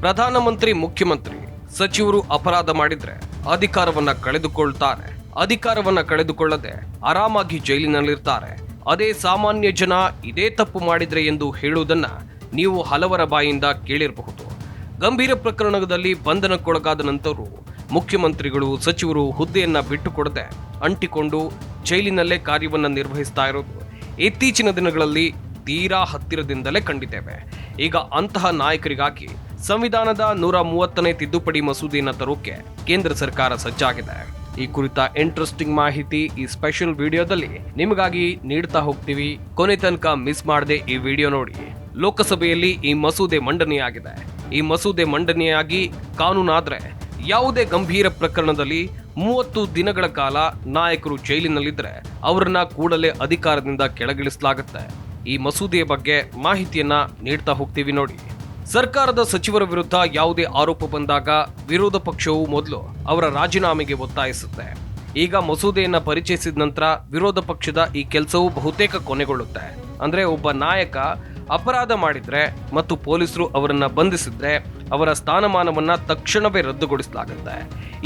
ಪ್ರಧಾನಮಂತ್ರಿ, ಮುಖ್ಯಮಂತ್ರಿ ಸಚಿವರು ಅಪರಾಧ ಮಾಡಿದ್ರೆ ಅಧಿಕಾರವನ್ನ ಕಳೆದುಕೊಳ್ತಾರೆ. ಅಧಿಕಾರವನ್ನ ಕಳೆದುಕೊಳ್ಳದೆ ಆರಾಮಾಗಿ ಜೈಲಿನಲ್ಲಿರ್ತಾರೆ. ಅದೇ ಸಾಮಾನ್ಯ ಜನ ಇದೇ ತಪ್ಪು ಮಾಡಿದ್ರೆ ಎಂದು ಹೇಳುವುದನ್ನ ನೀವು ಹಲವರ ಬಾಯಿಂದ ಕೇಳಿರಬಹುದು. ಗಂಭೀರ ಪ್ರಕರಣದಲ್ಲಿ ಬಂಧನಕ್ಕೊಳಗಾದ ನಂತರ ಮುಖ್ಯಮಂತ್ರಿಗಳು, ಸಚಿವರು ಹುದ್ದೆಯನ್ನ ಬಿಟ್ಟುಕೊಡದೆ ಅಂಟಿಕೊಂಡು ಜೈಲಿನಲ್ಲೇ ಕಾರ್ಯವನ್ನು ನಿರ್ವಹಿಸ್ತಾ ಇರೋದು ಇತ್ತೀಚಿನ ದಿನಗಳಲ್ಲಿ ತೀರಾ ಹತ್ತಿರದಿಂದಲೇ ಕಂಡಿದ್ದೇವೆ. ಈಗ ಅಂತಹ ನಾಯಕರಿಗಾಗಿ ಸಂವಿಧಾನದ ನೂರ ಮೂವತ್ತನೇ ತಿದ್ದುಪಡಿ ಮಸೂದೆಯನ್ನು ತರೋಕೆ ಕೇಂದ್ರ ಸರ್ಕಾರ ಸಜ್ಜಾಗಿದೆ. ಈ ಕುರಿತ ಇಂಟ್ರೆಸ್ಟಿಂಗ್ ಮಾಹಿತಿ ಈ ಸ್ಪೆಷಲ್ ವಿಡಿಯೋದಲ್ಲಿ ನಿಮಗಾಗಿ ನೀಡ್ತಾ ಹೋಗ್ತೀವಿ. ಕೊನೆ ತನಕ ಮಿಸ್ ಮಾಡದೆ ಈ ವಿಡಿಯೋ ನೋಡಿ. ಲೋಕಸಭೆಯಲ್ಲಿ ಈ ಮಸೂದೆ ಮಂಡನೆಯಾಗಿದೆ. ಈ ಮಸೂದೆ ಮಂಡನೆಯಾಗಿ ಕಾನೂನಾದ್ರೆ ಯಾವುದೇ ಗಂಭೀರ ಪ್ರಕರಣದಲ್ಲಿ ಮೂವತ್ತು ದಿನಗಳ ಕಾಲ ನಾಯಕರು ಜೈಲಿನಲ್ಲಿದ್ರೆ ಅವರನ್ನ ಕೂಡಲೇ ಅಧಿಕಾರದಿಂದ ಕೆಳಗಿಳಿಸಲಾಗುತ್ತೆ. ಈ ಮಸೂದೆಯ ಬಗ್ಗೆ ಮಾಹಿತಿಯನ್ನ ನೀಡ್ತಾ ಹೋಗ್ತೀವಿ ನೋಡಿ. ಸರ್ಕಾರದ ಸಚಿವರ ವಿರುದ್ಧ ಯಾವುದೇ ಆರೋಪ ಬಂದಾಗ ವಿರೋಧ ಪಕ್ಷವು ಮೊದಲು ಅವರ ರಾಜೀನಾಮೆಗೆ ಒತ್ತಾಯಿಸುತ್ತೆ. ಈಗ ಮಸೂದೆಯನ್ನು ಪರಿಚಯಿಸಿದ ನಂತರ ವಿರೋಧ ಪಕ್ಷದ ಈ ಕೆಲಸವು ಬಹುತೇಕ ಕೊನೆಗೊಳ್ಳುತ್ತೆ. ಅಂದರೆ ಒಬ್ಬ ನಾಯಕ ಅಪರಾಧ ಮಾಡಿದರೆ ಮತ್ತು ಪೊಲೀಸರು ಅವರನ್ನು ಬಂಧಿಸಿದ್ರೆ ಅವರ ಸ್ಥಾನಮಾನವನ್ನು ತಕ್ಷಣವೇ ರದ್ದುಗೊಳಿಸಲಾಗುತ್ತೆ.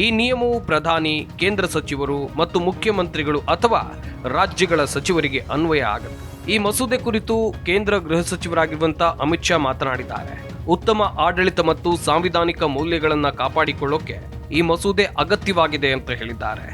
ಈ ನಿಯಮವು ಪ್ರಧಾನಿ, ಕೇಂದ್ರ ಸಚಿವರು ಮತ್ತು ಮುಖ್ಯಮಂತ್ರಿಗಳು ಅಥವಾ ರಾಜ್ಯಗಳ ಸಚಿವರಿಗೆ ಅನ್ವಯ ಆಗುತ್ತೆ. ಈ ಮಸೂದೆ ಕುರಿತು ಕೇಂದ್ರ ಗೃಹ ಸಚಿವರಾಗಿರುವಂತ ಅಮಿತ್ ಶಾ ಮಾತನಾಡಿದ್ದಾರೆ. ಉತ್ತಮ ಆಡಳಿತ ಮತ್ತು ಸಾಂವಿಧಾನಿಕ ಮೌಲ್ಯಗಳನ್ನು ಕಾಪಾಡಿಕೊಳ್ಳೋಕೆ ಈ ಮಸೂದೆ ಅಗತ್ಯವಾಗಿದೆ ಅಂತ ಹೇಳಿದ್ದಾರೆ.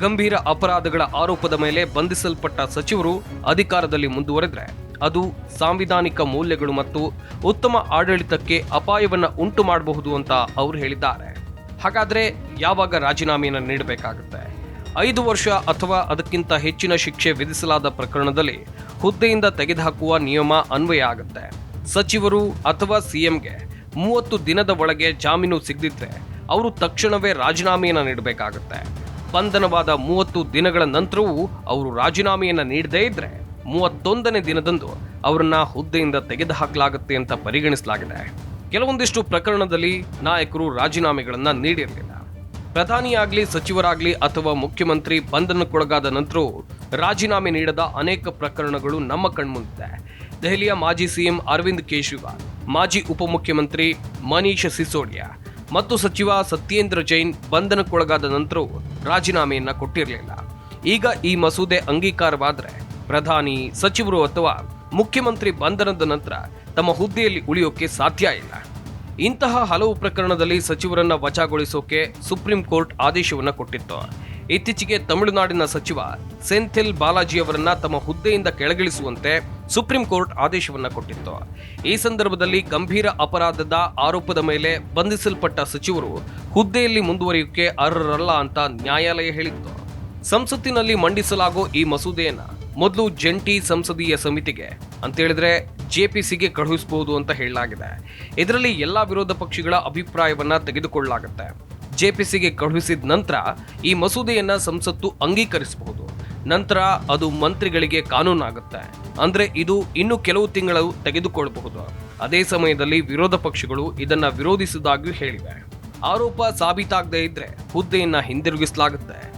ಗಂಭೀರ ಅಪರಾಧಗಳ ಆರೋಪದ ಮೇಲೆ ಬಂಧಿಸಲ್ಪಟ್ಟ ಸಚಿವರು ಅಧಿಕಾರದಲ್ಲಿ ಮುಂದುವರೆದ್ರೆ ಅದು ಸಾಂವಿಧಾನಿಕ ಮೌಲ್ಯಗಳು ಮತ್ತು ಉತ್ತಮ ಆಡಳಿತಕ್ಕೆ ಅಪಾಯವನ್ನು ಉಂಟು ಮಾಡಬಹುದು ಅಂತ ಅವರು ಹೇಳಿದ್ದಾರೆ. ಹಾಗಾದರೆ ಯಾವಾಗ ರಾಜೀನಾಮೆಯನ್ನು ನೀಡಬೇಕಾಗುತ್ತೆ? ಐದು ವರ್ಷ ಅಥವಾ ಅದಕ್ಕಿಂತ ಹೆಚ್ಚಿನ ಶಿಕ್ಷೆ ವಿಧಿಸಲಾದ ಪ್ರಕರಣದಲ್ಲಿ ಹುದ್ದೆಯಿಂದ ತೆಗೆದುಹಾಕುವ ನಿಯಮ ಅನ್ವಯ ಆಗುತ್ತೆ. ಸಚಿವರು ಅಥವಾ ಸಿಎಂಗೆ ಮೂವತ್ತು ದಿನದ ಒಳಗೆ ಜಾಮೀನು ಸಿಗದಿದ್ರೆ ಅವರು ತಕ್ಷಣವೇ ರಾಜೀನಾಮೆಯನ್ನು ನೀಡಬೇಕಾಗುತ್ತೆ. ಬಂಧನವಾದ ಮೂವತ್ತು ದಿನಗಳ ನಂತರವೂ ಅವರು ರಾಜೀನಾಮೆಯನ್ನು ನೀಡದೇ ಇದ್ರೆ ಮೂವತ್ತೊಂದನೇ ದಿನದಂದು ಅವರನ್ನ ಹುದ್ದೆಯಿಂದ ತೆಗೆದುಹಾಕಲಾಗುತ್ತೆ ಅಂತ ಪರಿಗಣಿಸಲಾಗಿದೆ. ಕೆಲವೊಂದಿಷ್ಟು ಪ್ರಕರಣದಲ್ಲಿ ನಾಯಕರು ರಾಜೀನಾಮೆಗಳನ್ನು ನೀಡಿರಲಿಲ್ಲ. ಪ್ರಧಾನಿಯಾಗಲಿ, ಸಚಿವರಾಗಲಿ ಅಥವಾ ಮುಖ್ಯಮಂತ್ರಿ ಬಂಧನಕ್ಕೊಳಗಾದ ನಂತರವೂ ರಾಜೀನಾಮೆ ನೀಡದ ಅನೇಕ ಪ್ರಕರಣಗಳು ನಮ್ಮ ಕಣ್ಮುಂದಿದೆ. ದೆಹಲಿಯ ಮಾಜಿ ಸಿಎಂ ಅರವಿಂದ್ ಕೇಜ್ರಿವಾಲ್, ಮಾಜಿ ಉಪಮುಖ್ಯಮಂತ್ರಿ ಮನೀಶ್ ಸಿಸೋಡಿಯಾ ಮತ್ತು ಸಚಿವ ಸತ್ಯೇಂದ್ರ ಜೈನ್ ಬಂಧನಕ್ಕೊಳಗಾದ ನಂತರವೂ ರಾಜೀನಾಮೆಯನ್ನ ಕೊಟ್ಟಿರಲಿಲ್ಲ. ಈಗ ಈ ಮಸೂದೆ ಅಂಗೀಕಾರವಾದರೆ ಪ್ರಧಾನಿ, ಸಚಿವರು ಅಥವಾ ಮುಖ್ಯಮಂತ್ರಿ ಬಂಧನದ ನಂತರ ತಮ್ಮ ಹುದ್ದೆಯಲ್ಲಿ ಉಳಿಯೋಕೆ ಸಾಧ್ಯ ಇಲ್ಲ. ಇಂತಹ ಹಲವು ಪ್ರಕರಣದಲ್ಲಿ ಸಚಿವರನ್ನ ವಜಾಗೊಳಿಸೋಕೆ ಸುಪ್ರೀಂ ಕೋರ್ಟ್ ಆದೇಶವನ್ನ ಕೊಟ್ಟಿತ್ತು. ಇತ್ತೀಚೆಗೆ ತಮಿಳುನಾಡಿನ ಸಚಿವ ಸೆಂಥಿಲ್ ಬಾಲಾಜಿ ಅವರನ್ನ ತಮ್ಮ ಹುದ್ದೆಯಿಂದ ಕೆಳಗಿಳಿಸುವಂತೆ ಸುಪ್ರೀಂ ಕೋರ್ಟ್ ಆದೇಶವನ್ನ ಕೊಟ್ಟಿತ್ತು. ಈ ಸಂದರ್ಭದಲ್ಲಿ ಗಂಭೀರ ಅಪರಾಧದ ಆರೋಪದ ಮೇಲೆ ಬಂಧಿಸಲ್ಪಟ್ಟ ಸಚಿವರು ಹುದ್ದೆಯಲ್ಲಿ ಮುಂದುವರಿಯೋಕೆ ಅರ್ಹರಲ್ಲ ಅಂತ ನ್ಯಾಯಾಲಯ ಹೇಳಿತ್ತು. ಸಂಸತ್ತಿನಲ್ಲಿ ಮಂಡಿಸಲಾಗೋ ಈ ಮಸೂದೆಯನ್ನ ಮೊದಲು ಜಂಟಿ ಸಂಸದೀಯ ಸಮಿತಿಗೆ ಅಂತ ಹೇಳಿದ್ರೆ ಜೆಪಿಸಿಗೆ ಕಳುಹಿಸಬಹುದು ಅಂತ ಹೇಳಲಾಗಿದೆ. ಇದರಲ್ಲಿ ಎಲ್ಲಾ ವಿರೋಧ ಪಕ್ಷಗಳ ಅಭಿಪ್ರಾಯವನ್ನ ತೆಗೆದುಕೊಳ್ಳಲಾಗುತ್ತೆ. ಜೆಪಿಸಿಗೆ ಕಳುಹಿಸಿದ ನಂತರ ಈ ಮಸೂದೆಯನ್ನ ಸಂಸತ್ತು ಅಂಗೀಕರಿಸಬಹುದು. ನಂತರ ಅದು ಮಂತ್ರಿಗಳಿಗೆ ಕಾನೂನಾಗುತ್ತೆ. ಅಂದ್ರೆ ಇದು ಇನ್ನು ಕೆಲವು ತಿಂಗಳು ತೆಗೆದುಕೊಳ್ಳಬಹುದು. ಅದೇ ಸಮಯದಲ್ಲಿ ವಿರೋಧ ಪಕ್ಷಗಳು ಇದನ್ನ ವಿರೋಧಿಸುವುದಾಗಿಯೂ ಹೇಳಿವೆ. ಆರೋಪ ಸಾಬೀತಾಗದೇ ಇದ್ರೆ ಹುದ್ದೆಯನ್ನ ಹಿಂದಿರುಗಿಸಲಾಗುತ್ತೆ.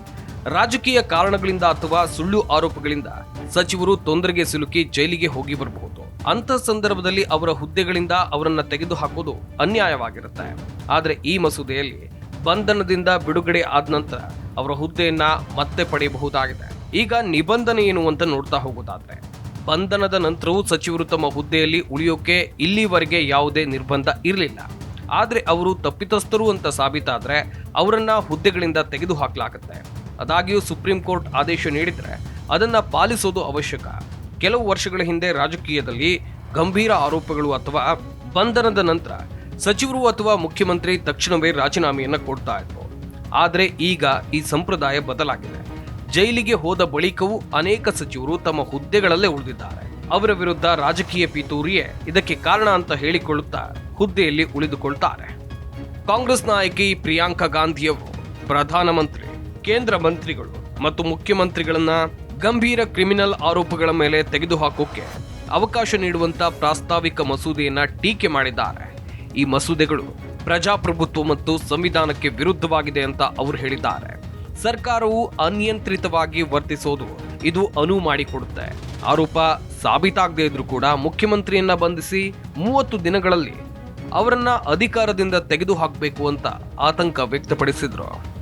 ರಾಜಕೀಯ ಕಾರಣಗಳಿಂದ ಅಥವಾ ಸುಳ್ಳು ಆರೋಪಗಳಿಂದ ಸಚಿವರು ತೊಂದರೆಗೆ ಸಿಲುಕಿ ಜೈಲಿಗೆ ಹೋಗಿ ಬರಬಹುದು. ಅಂತ ಸಂದರ್ಭದಲ್ಲಿ ಅವರ ಹುದ್ದೆಗಳಿಂದ ಅವರನ್ನ ತೆಗೆದುಹಾಕೋದು ಅನ್ಯಾಯವಾಗಿರುತ್ತೆ. ಆದ್ರೆ ಈ ಮಸೂದೆಯಲ್ಲಿ ಬಂಧನದಿಂದ ಬಿಡುಗಡೆ ಆದ ನಂತರ ಅವರ ಹುದ್ದೆಯನ್ನ ಮತ್ತೆ ಪಡೆಯಬಹುದಾಗಿದೆ. ಈಗ ನಿಬಂಧನೆ ಏನು ಅಂತ ನೋಡ್ತಾ ಹೋಗೋದಾದ್ರೆ, ಬಂಧನದ ನಂತರವೂ ಸಚಿವರು ತಮ್ಮ ಹುದ್ದೆಯಲ್ಲಿ ಉಳಿಯೋಕೆ ಇಲ್ಲಿವರೆಗೆ ಯಾವುದೇ ನಿರ್ಬಂಧ ಇರಲಿಲ್ಲ. ಆದ್ರೆ ಅವರು ತಪ್ಪಿತಸ್ಥರು ಅಂತ ಸಾಬೀತಾದ್ರೆ ಅವರನ್ನ ಹುದ್ದೆಗಳಿಂದ ತೆಗೆದು ಹಾಕಲಾಗುತ್ತೆ ಅದಾಗಿಯೂ ಸುಪ್ರೀಂ ಕೋರ್ಟ್ ಆದೇಶ ನೀಡಿದ್ರೆ ಅದನ್ನ ಪಾಲಿಸೋದು ಅವಶ್ಯಕ. ಕೆಲವು ವರ್ಷಗಳ ಹಿಂದೆ ರಾಜಕೀಯದಲ್ಲಿ ಗಂಭೀರ ಆರೋಪಗಳು ಅಥವಾ ಬಂಧನದ ನಂತರ ಸಚಿವರು ಅಥವಾ ಮುಖ್ಯಮಂತ್ರಿ ತಕ್ಷಣವೇ ರಾಜೀನಾಮೆಯನ್ನ ಕೊಡ್ತಾ ಇದ್ರು. ಆದ್ರೆ ಈಗ ಈ ಸಂಪ್ರದಾಯ ಬದಲಾಗಿದೆ. ಜೈಲಿಗೆ ಹೋದ ಬಳಿಕವೂ ಅನೇಕ ಸಚಿವರು ತಮ್ಮ ಹುದ್ದೆಗಳಲ್ಲೇ ಉಳಿದಿದ್ದಾರೆ. ಅವರ ವಿರುದ್ಧ ರಾಜಕೀಯ ಪಿತೂರಿಯೇ ಇದಕ್ಕೆ ಕಾರಣ ಅಂತ ಹೇಳಿಕೊಳ್ಳುತ್ತಾ ಹುದ್ದೆಯಲ್ಲಿ ಉಳಿದುಕೊಳ್ತಾರೆ. ಕಾಂಗ್ರೆಸ್ ನಾಯಕಿ ಪ್ರಿಯಾಂಕಾ ಗಾಂಧಿಯವರು, ಪ್ರಧಾನಮಂತ್ರಿ, ಕೇಂದ್ರ ಮಂತ್ರಿಗಳು ಮತ್ತು ಮುಖ್ಯಮಂತ್ರಿಗಳನ್ನ ಗಂಭೀರ ಕ್ರಿಮಿನಲ್ ಆರೋಪಗಳ ಮೇಲೆ ತೆಗೆದುಹಾಕೋಕೆ ಅವಕಾಶ ನೀಡುವಂತ ಪ್ರಾಸ್ತಾವಿಕ ಮಸೂದೆಯನ್ನ ಟೀಕೆ ಮಾಡಿದ್ದಾರೆ. ಈ ಮಸೂದೆಗಳು ಪ್ರಜಾಪ್ರಭುತ್ವ ಮತ್ತು ಸಂವಿಧಾನಕ್ಕೆ ವಿರುದ್ಧವಾಗಿದೆ ಅಂತ ಅವರು ಹೇಳಿದ್ದಾರೆ. ಸರ್ಕಾರವು ಅನಿಯಂತ್ರಿತವಾಗಿ ವರ್ತಿಸೋದು ಇದು ಅನುವು ಮಾಡಿಕೊಡುತ್ತೆ. ಆರೋಪ ಸಾಬೀತಾಗದೇ ಇದ್ರೂ ಕೂಡ ಮುಖ್ಯಮಂತ್ರಿಯನ್ನ ಬಂಧಿಸಿ ಮೂವತ್ತು ದಿನಗಳಲ್ಲಿ ಅವರನ್ನ ಅಧಿಕಾರದಿಂದ ತೆಗೆದು ಹಾಕಬೇಕು ಅಂತ ಆತಂಕ ವ್ಯಕ್ತಪಡಿಸಿದ್ರು.